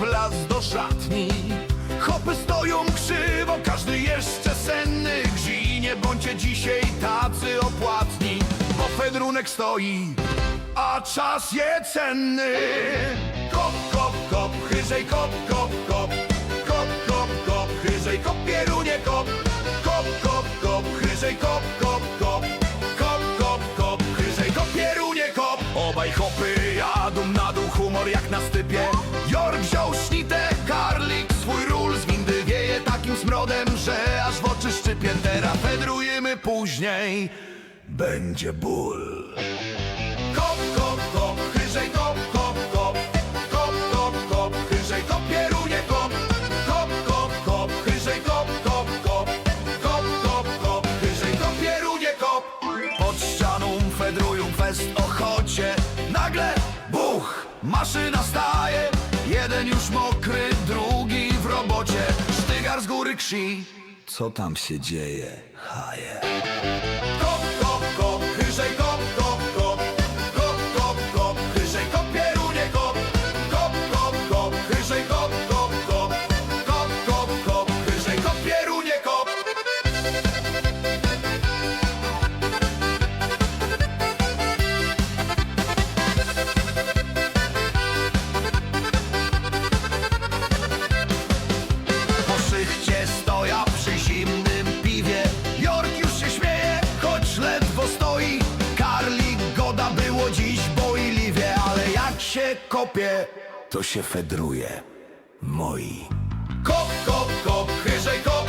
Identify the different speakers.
Speaker 1: wlazł do szatni. Hopy stoją krzywo, każdy jeszcze senny Gzi, nie bądźcie dzisiaj tacy opłatni Bo Fedrunek stoi, a czas je cenny. Kop, kop, kop, chyżej kop Kop, stypie Jork wziął sznitę, karlik swój ról Z windy wieje takim smrodem, że aż w oczy szczypie. Teraz fedrujemy później, będzie ból maszyna staje Jeden już mokry, drugi w robocie Sztygar z góry krzi
Speaker 2: Co tam się dzieje, haje?
Speaker 1: Się kopie, to się fedruje. Moi. Kop, kop, kop, chyżej kop, kop